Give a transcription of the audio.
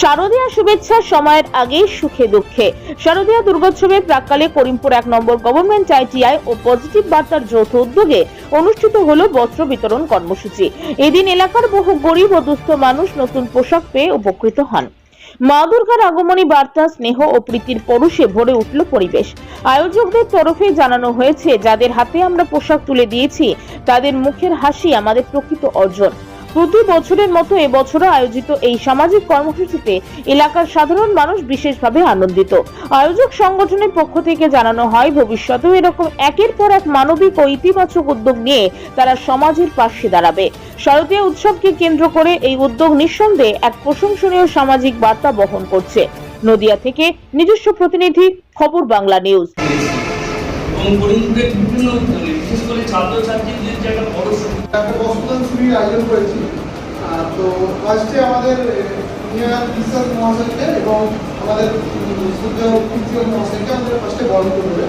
শারদীয়া শুভেচ্ছা সময়ের আগেই সুখে দুঃখে। শারদীয়া দুর্গোৎসবের প্রাককালে করিমপুর এক নম্বর গভর্নমেন্ট আইটিআই ও পজিটিভ বার্তার যৌথ উদ্যোগে অনুষ্ঠিত হলো বস্ত্র বিতরণ কর্মসূচি। এদিন এলাকার বহু গরিব ও দুস্থ মানুষ নতুন পোশাক পেয়ে উপকৃত হন। মা দুর্গার আগমনী বার্তা, স্নেহ ও প্রীতির পরশে ভরে উঠল পরিবেশ। আয়োজকদের তরফে জানানো হয়েছে, যাদের হাতে আমরা পোশাক তুলে দিয়েছি, তাদের মুখের হাসি আমাদের প্রকৃত অর্জন। প্রতি বছরের মতো এবছরও আয়োজিত এই সামাজিক কর্মসূচিতে এলাকার সাধারণ মানুষ বিশেষভাবে আনন্দিত। আয়োজক সংগঠনের পক্ষ থেকে জানানো হয়, ভবিষ্যতেও এরকম একের পর এক মানবিক ও ইতিবাচক উদ্যোগ নিয়ে তারা সমাজের পাশে দাঁড়াবে। শারদীয় উৎসবকে কেন্দ্র করে এই উদ্যোগ নিঃসন্দেহে এক প্রশংসনীয় সামাজিক বার্তা বহন করছে। নদিয়া থেকে নিজস্ব প্রতিনিধি খবর বাংলা নিউজ। এবং করিমপুরের বিভিন্ন উদ্যোগে, বিশেষ করে ছাত্রছাত্রীদের যে একটা বড় সুবিধা একটা বস্তুদান শিবির আয়োজন করেছি তো ফার্স্টে আমাদের ইঞ্জিনিয়ার বিশ্বাস মহাশয়কে এবং আমাদের সূর্য মহাশয়কে আমাদের ফার্স্টে বরণ করবে